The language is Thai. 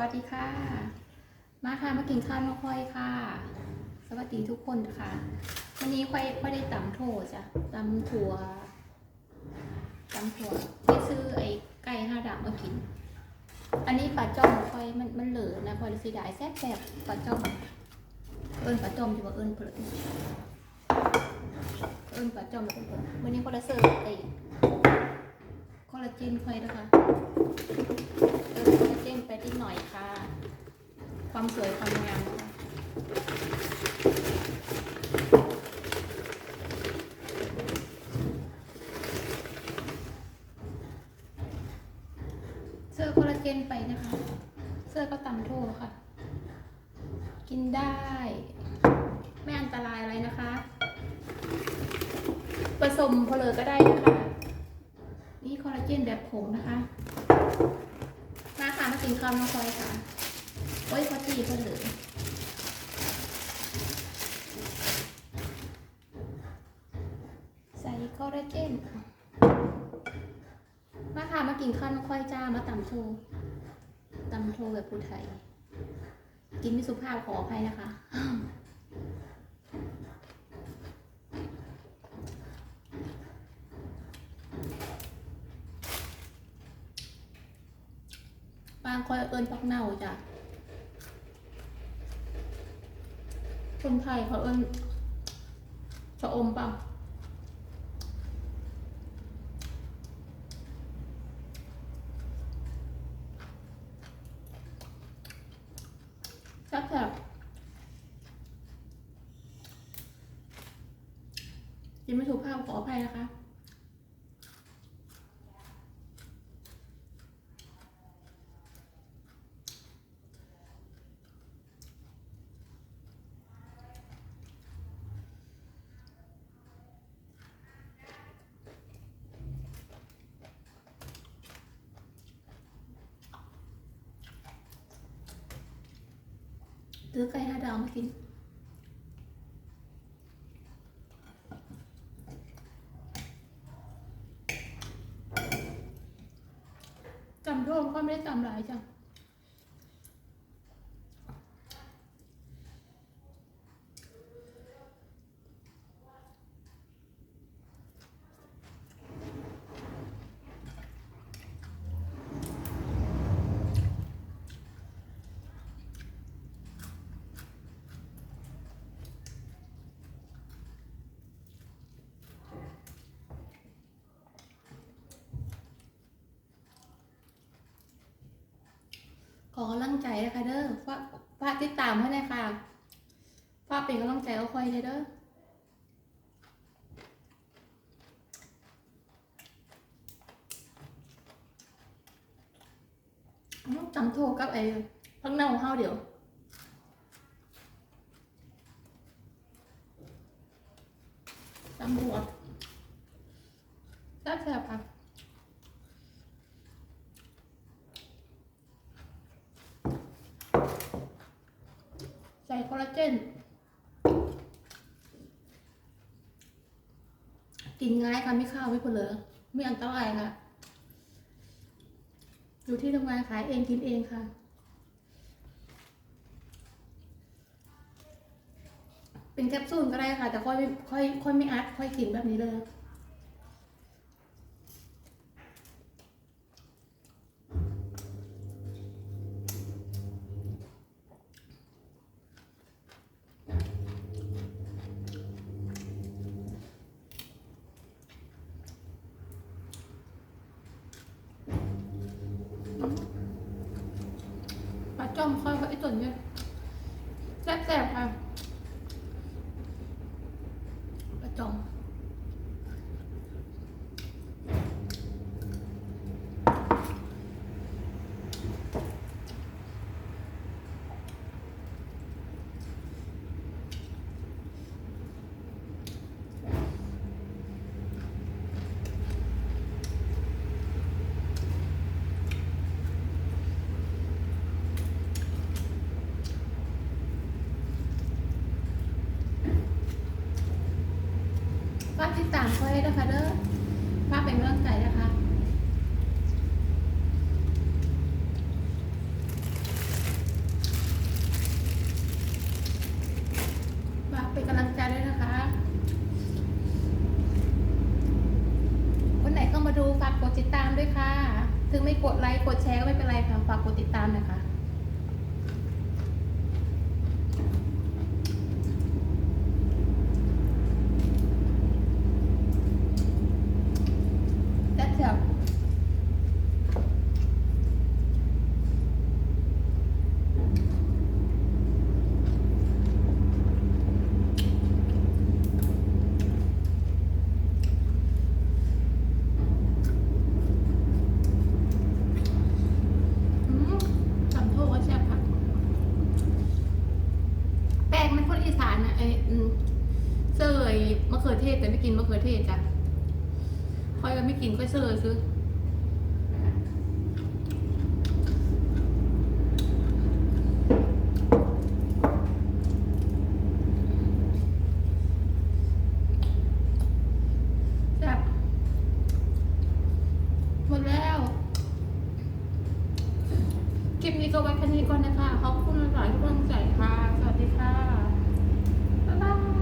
วัสดีค่ะ มาค่ะมากินข้าวน้องค่อยค่ะ สวัสดีทุกคนค่ะ วันนี้ค่อยค่อยได้ตำโถจ้ะตำถั่วตำถั่วไปซื้อไอ้ไก่ห้าดาบมากิน อันนี้ปลาจ้อมค่อยมันมันเหลือนะค่อยสิได้แซ่บแซ่บปลาจ้อมเอิญปลาจ้อมจะว่าเอิญเผลอเอิญปลาจ้อมเป็นเผลอวันนี้ก็จะเสิร์ฟไอ้ค ลลาเจนค่อยนะคะเติมคอลลาเจนไปนิดหน่อยค่ะ ความสวยความงามนะคะเสื้อคอลลาเจนไปนะคะ เสื้อก็ตำโทค่ะ กินได้ ไม่อันตรายอะไรนะคะ ผสมเพลอก็ได้นะคะ คอลลาเจนแบบผงนะคะ มาค่ะ มากินข้าวน้องพลอยค่ะ โอ้ยพอตีพอเหลือใส่คอลลาเจน มาค่ะ มากินข้าวน้องพลอยจ้า มาตำโทตำโทแบบผู้ไทย กินไม่สุภาพขออภัยนะคะางค่อยเอิญปักเน่าจ้ะคนไทยเขาเอิญชะอมป่ะแซ่บแซ่บกินไม่ถูกภาพขออภัยนะคะ ซื้อไก่ห้าดาวมากินจำโดนก็ไม่ได้จำหลายจัง ขอกำลังใจนะคะเด้อฝากฝากติดตามให้น่อยค่ะฝากเป็นกำลังใจเอาคอยเลยเด้อต้อจำโทรกับไอ้พังเน่าเฮาเดี๋ยวจำหัวแซ่บๆค่ะใส่คอลลา เจนกินง่ายค่ะไม่ข้าวไม่เปลือไม่อันตรายค่ะ อยู่ที่ทำงานขายเองกินเองค่ะเป็นแคปซูลก็ได้ค่ะ แต่ค่อยไม่ค่อยค่อยไม่อัดค่อยกินแบบนี้เลย ปลาจ้ อมค่อย ฝากติดตามค่อยนะคะเด้อฝากเป็นกำลังใจนะคะฝากเป็นกำลังใจด้วยนะคะ คนไหนเข้มาดูฝากกดติดตามด้วยค่ะ ถึงไม่กดไลค์กดแชร์ก็ไม่เป็นไรค่ะฝากกดติดตามนะคะานนะไอ้เสยมะเขือเทศแต่ไม่กินมะเขือเทศจ้ะค่อยก็ไม่กินค่อยเซอร์ซื้อคลิปนี้ก็ไว้แค่นี้ก่อนนะคะ ขอบคุณหลายทุกกำลังใจค่ะ สวัสดีค่ะ bye